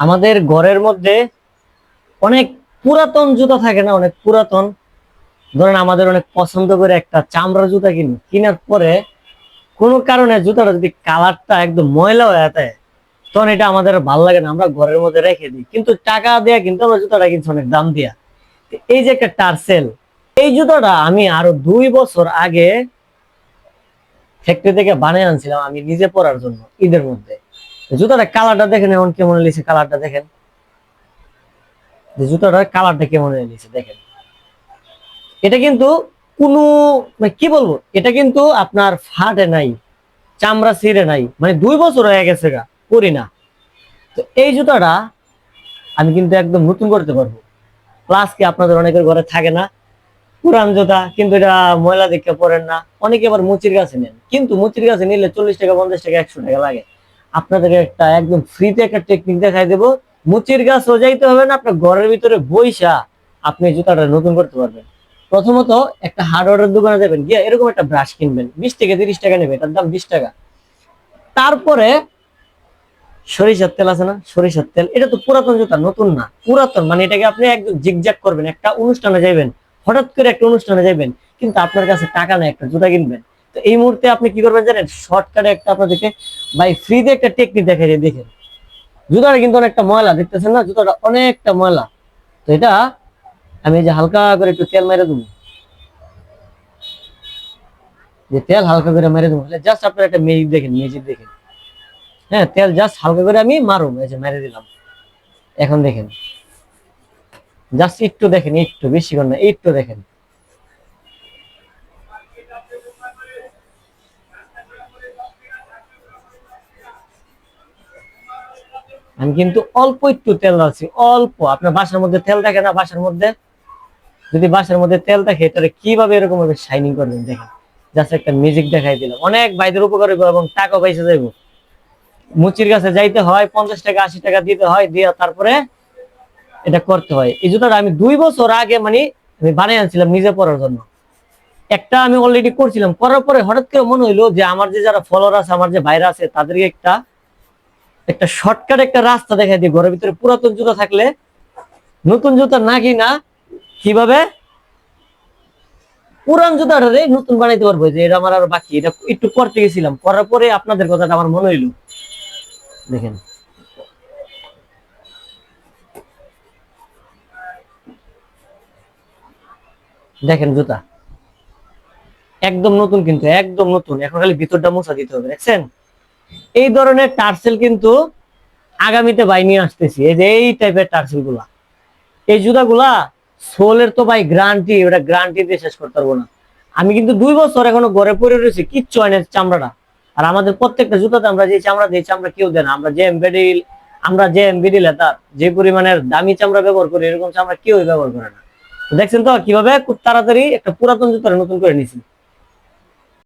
আমাদের ঘরের মধ্যে অনেক পুরাতন জুতা থাকে না, অনেক পুরাতন। ধরেন আমাদের অনেক পছন্দ করে একটা চামড়া জুতা কিনি, কেনার পরে কোনো কারণে জুতাটা যদি কালারটা একদম ময়লা হয়ে যায়, তখন এটা আমাদের ভালো লাগে না, আমরা ঘরের মধ্যে রেখে দিই। কিন্তু টাকা দেয়া কিন্তু আমরা জুতাটা কিনছি, অনেক দাম দিয়া। এই যে একটা টার্সেল এই জুতাটা আমি আরও দুই বছর আগে ফ্যাক্টরি থেকে বানিয়ে আনছিলাম আমি নিজে পরার জন্য ঈদের মধ্যে। জুতাটা কালারটা দেখেন এমন কেমন লিখছে কালারটা দেখেন। জুতাটার কালারটা কেমন লিখছে দেখেন। এটা কিন্তু কোনো মানে কি বলব, এটা কিন্তু আপনার ফাটে নাই, চামড়া ছিঁড়ে নাই মানে দুই বছর হয়ে গেছে গা করি না। তো এই জুতাটা আমি কিন্তু একদম নতুন করতে পারব। প্লাস কি আপনাদের অনেকের ঘরে থাকে না, পুরান জুতা, কিন্তু এটা ময়লা দেখে পরেন না। অনেকে আবার মুচির গাছে নেন, কিন্তু মুচির গাছে নিলে চল্লিশ টাকা, পঞ্চাশ টাকা, একশো টাকা লাগে। আপনাদের একটা একদম ফ্রিতে একটা টেকনিক দেখাই দেবো। মুচির গাছ যাইতে হবে না, আপনার ঘরের ভিতরে বইসা আপনি জুতাটা নতুন করতে পারবেন। প্রথমত একটা হার্ডওয়ারের দোকানে যাবেন, গিয়ে এরকম একটা ব্রাশ কিনবেন। বিশ থেকে তিরিশ টাকা নেবে, এটার দাম বিশ টাকা। তারপরে সরিষার তেল আছে না? সরিষার তেল, এটা তো পুরাতন জুতা, নতুন না, পুরাতন। মানে এটাকে আপনি একদম জিগজাগ করবেন, একটা অনুষ্ঠানে যাবেন হঠাৎ করে একটা অনুষ্ঠানে যাবেন কিন্তু আপনার কাছে টাকা নেই, একটা জুতা কিনবেন। তো এই মুহূর্তে আপনি কি করবেন জানেন? শর্টকাটে একটা আপনাদেরকে, ভাই ফ্রিতে একটা টেকনিক দেখাই দেখেন। জুতাটা কিন্তু অনেকটা ময়লা, দেখতেছেন না? জুতাটা অনেকটা ময়লা। তো এটা আমি যে হালকা করে একটু তেল মেরে দেবো। যে তেল হালকা করে মেরে দেবো। জাস্ট আপনার একটা মেজিক দেখেন মেজিক দেখেন। হ্যাঁ তেল জাস্ট হালকা করে আমি মারুম, এই যে মেরে দিলাম। এখন দেখেন। জাস্ট একটু দেখেন, একটু, বেশি করে না, একটু দেখেন। আমি কিন্তু অল্প একটু তেল দিচ্ছি অল্প। আপনার বাসার মধ্যে তেল থাকে না, বাসার মধ্যে? যদি বাসার মধ্যে তেল থাকে তাহলে কীভাবে এরকম ভাবে শাইনিং করবেন দেখেন? জাস্ট একটা মিউজিক দেখাই দিলাম। অনেক বাইদের উপকার হইবো এবং টাকা পয়সা যাইব। মুচির কাছে যাইতে হয়, পঞ্চাশ টাকা, আশি টাকা দিতে হয়, দিয়ে তারপরে এটা করতে হয়। এই জুতাটা আমি দুই বছর আগে মানে আমি বানিয়ে আনছিলাম নিজে পড়ার জন্য। একটা আমি অলরেডি করছিলাম, করার পরে হঠাৎ করে মনে হইল যে আমার যে যারা ফলোয়ার আছে, আমার যে ভাইরা আছে, তাদেরকে একটা একটা শর্টকাট একটা রাস্তা দেখাই দিই ঘরের ভিতরে পুরাতন জুতা থাকলে নতুন জুতা না কিনা, কীভাবে? পুরান জুতাটারে নতুন বানাইতে পারব। যে এটা আমার আর বাকি, এটা একটু করতে গেছিলাম করার পরে আপনাদের কথাটা আমার মনে হইল। দেখেন। দেখেন জুতা। একদম নতুন কিন্তু, একদম নতুন। এখন খালি ভিতরটা মোছা দিতে হবে, দেখছেন? এই ধরনের টার্সেল কিন্তু আগামীতে বাই নিয়ে আসতেছি। এই যে এই টাইপের টার্সেলগুলা এই জুতাগুলা সোলের তো ভাই গ্যারান্টি ওটা গ্যারান্টি দিয়ে শেষ করতে পারব না। আমি কিন্তু দুই বছর এখনও ঘরে পরে রয়েছি, কিচ্ছু হয় না চামড়াটা। আর আমাদের প্রত্যেকটা জুতাতে আমরা যে চামড়া দিই চামড়া কেউ দেয় না। আমরা যে এমবেডিল আমরা যে এমবিডি লেতার যে পরিমাণের দামি চামড়া ব্যবহার করি, এরকম চামড়া কেউই ব্যবহার করে না। দেখছেন তো কীভাবে? খুব তাড়াতাড়ি একটা পুরাতন জুতা নতুন করে নিছি